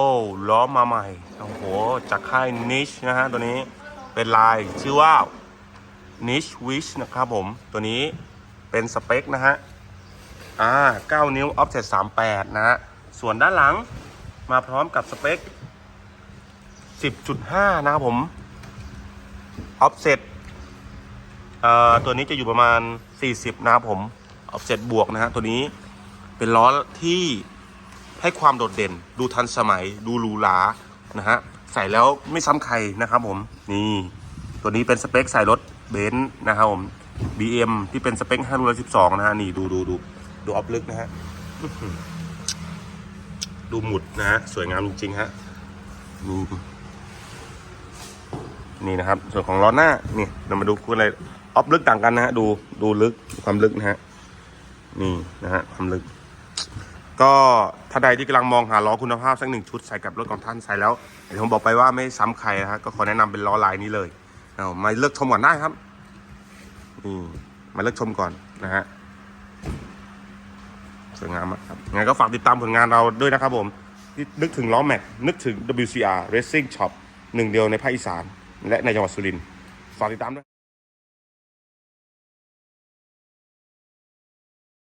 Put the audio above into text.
โอ้ล้อมาใหม่โอ้โหจากค่ายนิชนะฮะตัวนี้เป็นลายชื่อว่า niche wish นะครับผม ตัวนี้เป็นสเปคนะฮะอ่า9นิ้ว offset 38 นะฮะส่วนด้านหลังมาพร้อมกับสเปค 10.5 นะครับผม offset เอ่อตัวนี้จะอยู่ประมาณ 40 นะครับผม offset บวกนะฮะตัวนี้เป็นล้อที่ ให้ความโดดเด่น ดูทันสมัย ดูหรูหรานะฮะใส่แล้วไม่ซ้ำใครนะครับผมนี่ตัวนี้เป็นสเปคใส่รถเบนซ์นะครับผม BM ที่เป็นสเปค512นะฮะนี่ดูดูดูดูออฟลึกนะฮะดูหมุดนะฮะสวยงามจริงๆฮะนี่นี่นะครับ ส่วนของล้อหน้านี่เรามาดูคุณอะไรออฟลึกต่างกันนะฮะดูดูลึกความลึกนะฮะนี่นะฮะความลึก ก็ถ้าใดที่กำลังมองหาล้อคุณภาพสักหนึ่งชุดใส่กับรถของท่านใส่แล้วเดี๋ยวผมบอกไปว่าไม่ซ้ำใครนะฮะก็ขอแนะนำเป็นล้อลายนี้เลยเอามาเลือกชมก่อนได้ครับนี่มาเลือกชมก่อนนะฮะสวยงามมากครับงั้นก็ฝากติดตามผลงานเราด้วยนะครับผมที่นึกถึงล้อแม็กนึกถึง WCR Racing Shop หนึ่งเดียวในภาคอีสาน และในจังหวัดสุรินทร์ฝากติดตามด้วย